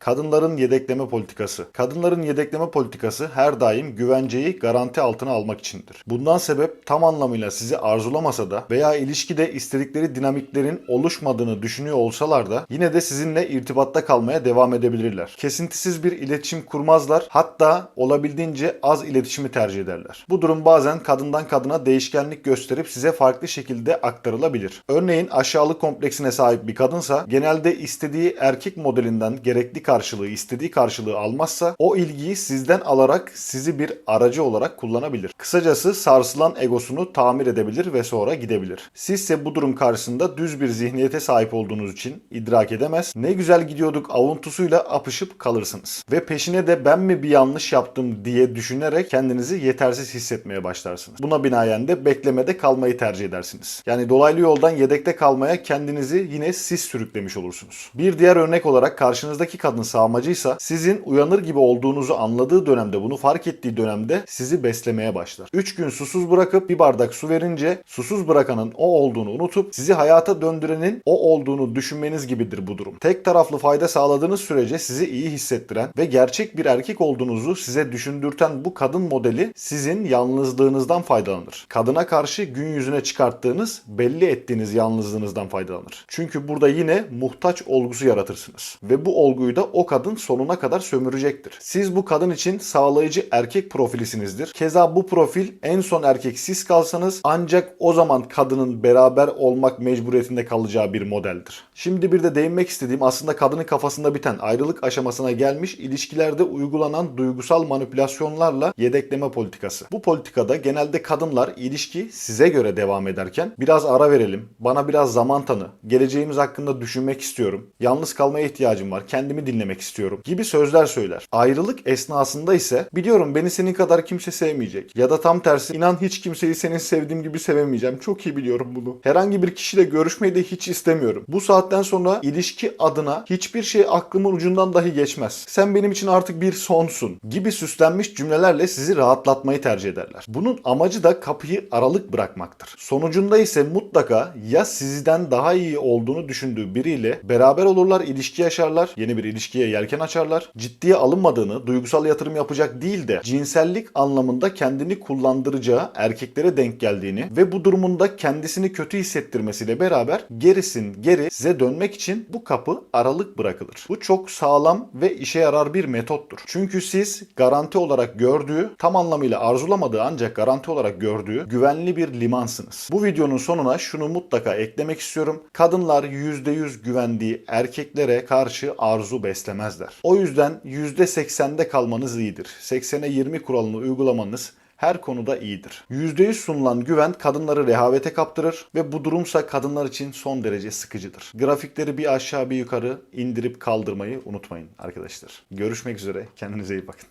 Kadınların yedekleme politikası. Kadınların yedekleme politikası her daim güvenceyi garanti altına almak içindir. Bundan sebep tam anlamıyla sizi arzulamasa da veya ilişkide istedikleri dinamiklerin oluşmadığını düşünüyor olsalar da yine de sizinle irtibatta kalmaya devam edebilirler. Kesintisiz bir iletişim kurmazlar hatta olabildiğince az iletişimi tercih ederler. Bu durum bazen kadından kadına değişkenlik gösterip size farklı şekilde aktarılabilir. Örneğin aşağılık kompleksine sahip bir kadınsa genelde istediği erkek modelinden gerekli karşılığı, istediği karşılığı almazsa o ilgiyi sizden alarak sizi bir aracı olarak kullanabilir. Kısacası sarsılan egosunu tamir edebilir ve sonra gidebilir. Sizse bu durum karşısında düz bir zihniyete sahip olduğunuz için idrak edemez. Ne güzel gidiyorduk avuntusuyla apışıp kalırsınız. Ve peşine de ben mi bir yanlış yaptım diye düşünerek kendinizi yetersiz hissetmeye başlarsınız. Buna binaen de beklemede kalmayı tercih edersiniz. Yani dolaylı yoldan yedekte kalmaya kendinizi yine siz sürüklemiş olursunuz. Bir diğer örnek olarak karşınızdaki kadın sağmacıysa sizin uyanır gibi olduğunuzu anladığı dönemde bunu fark ettiği dönemde sizi beslemeye başlar. 3 gün susuz bırakıp bir bardak su verince susuz bırakanın o olduğunu unutup sizi hayata döndürenin o olduğunu düşünmeniz gibidir bu durum. Tek taraflı fayda sağladığınız sürece sizi iyi hissettiren ve gerçek bir erkek olduğunuzu size düşündürten bu kadın modeli sizin yalnızlığınızdan faydalanır. Kadına karşı gün yüzüne çıkarttığınız, belli ettiğiniz yalnızlığınızdan faydalanır. Çünkü burada yine muhtaç olgusu yaratırsınız. Ve bu olguyu da o kadın sonuna kadar sömürecektir. Siz bu kadın için sağlayıcı erkek profilisinizdir. Keza bu profil en son erkek siz kalsanız ancak o zaman kadının beraber olmak mecburiyetinde kalacağı bir modeldir. Şimdi bir de değinmek istediğim aslında kadının kafasında biten ayrılık aşamasına gelmiş ilişkilerde uygulanan duygusal manipülasyonlarla yedekleme politikası. Bu politikada genelde kadınlar ilişki size göre devam ederken biraz ara verelim, bana biraz zaman tanı, geleceğimiz hakkında düşünmek istiyorum, yalnız kalmaya ihtiyacım var, kendimi dinlemek istiyorum gibi sözler söyler. Ayrılık esnasında ise biliyorum beni senin kadar kimse sevmeyecek ya da tam tersi inan hiç kimseyi senin sevdiğim gibi sevemeyeceğim. Çok iyi biliyorum bunu. Herhangi bir kişiyle görüşmeyi de hiç istemiyorum. Bu saatten sonra ilişki adına hiçbir şey aklımın ucundan dahi geçmez. Sen benim için artık bir sonsun gibi süslenmiş cümlelerle sizi rahatlatmayı tercih ederler. Bunun amacı da kapıyı aralık bırakmaktır. Sonucunda ise mutlaka ya sizden daha iyi olduğunu düşündüğü biriyle beraber olurlar, ilişki yaşarlar, yeni bir ilişkiye yelken açarlar. Ciddiye alınmadığını, duygusal yatırım yapacak değil de cinsellik anlamında kendini kullandıracağı erkeklere denk geldiğini ve bu durumunda kendisini kötü hissettirmesiyle beraber gerisin geri size dönmek için bu kapı aralık bırakılır. Bu çok sağlam ve işe yarar bir metottur. Çünkü siz garanti olarak gördüğü, tam anlamıyla arzulamadığı ancak garanti olarak gördüğü güvenli bir limansınız. Bu videonun sonuna şunu mutlaka eklemek istiyorum. Kadınlar %100 güvendiği erkeklere karşı arzu beslemezler. O yüzden %80'de kalmanız iyidir. 80'e 20 kuralını uygulamanız her konuda iyidir. %100 sunulan güven kadınları rehavete kaptırır ve bu durumsa kadınlar için son derece sıkıcıdır. Grafikleri bir aşağı bir yukarı indirip kaldırmayı unutmayın arkadaşlar. Görüşmek üzere. Kendinize iyi bakın.